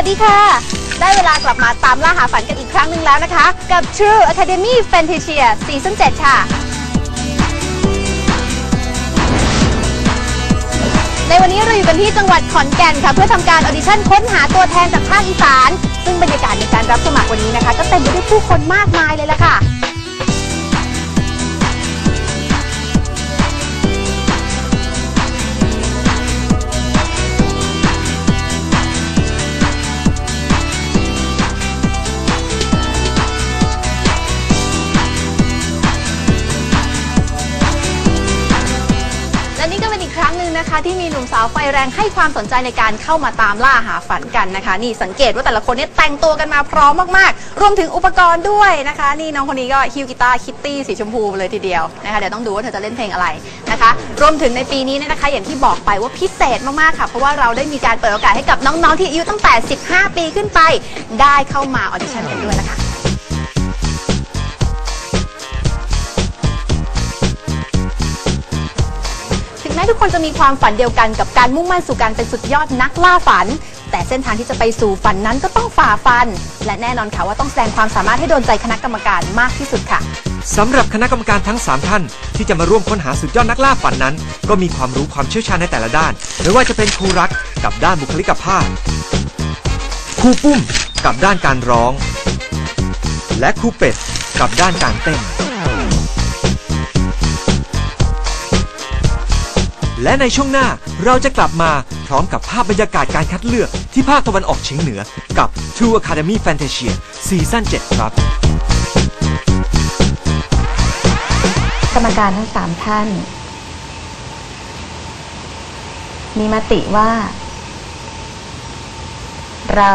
ัสดีค่ะ ได้เวลากลับมาตามล่าหาฝันกันอีกครั้งหนึ่งแล้วนะคะ กับ True Academy Fantasia Season 7ค่ะ ในวันนี้เราอยู่กันที่จังหวัดขอนแก่นค่ะ เพื่อทำการออดิชั่นค้นหาตัวแทนจากภาคอีสาน ซึ่งบรรยากาศในการรับสมัครวันนี้นะคะ ก็เต็มไปด้วยผู้คนมากมายเลยล่ะค่ะ นะคะที่มีหนุ่มสาวไฟแรงให้ความสนใจในการเข้ามาตามล่าหาฝันกันนะคะ นี่สังเกตว่าแต่ละคนเนี่ยแต่งตัวกันมาพร้อมมากๆ รวมถึงอุปกรณ์ด้วยนะคะ นี่น้องคนนี้ก็ฮิวกีตาร์คิตตี้สีชมพูเลยทีเดียวนะคะเดี๋ยวต้องดูว่าเธอจะเล่นเพลงอะไรนะคะ รวมถึงในปีนี้เนี่ยนะคะอย่างที่บอกไปว่าพิเศษมากๆค่ะเพราะว่าเราได้มีการเปิดโอกาสให้กับน้องๆที่อายุตั้งแต่ 15 ปีขึ้นไป ได้เข้ามาออดิชั่นกันด้วยนะคะ ทุกคนจะมีความฝันเดียวกันกับการมุ่งมั่นสู่การเป็นสุดยอดนักล่าฝัน แต่เส้นทางที่จะไปสู่ฝันนั้นก็ต้องฝ่าฟัน และแน่นอนค่ะว่าต้องแสดงความสามารถให้โดนใจคณะกรรมการมากที่สุดค่ะสำหรับคณะกรรมการทั้ง 3 ท่าน ที่จะมาร่วมค้นหาสุดยอดนักล่าฝันนั้น ก็มีความรู้ความเชี่ยวชาญในแต่ละด้าน ไม่ว่าจะเป็นครูรักกับด้านบุคลิกภาพครูปุ้มกับด้านการร้อง และครูเป็ดกับด้านการเต้น และในช่วงหน้าเราจะกลับมาพร้อมกับภาพบรรยากาศการคัดเลือกที่ภาคตะวันออกเฉียงเหนือกับ True Academy Fantasia ซีซั่น7ครับ กรรมการทั้งสามท่าน มีมติว่า เรา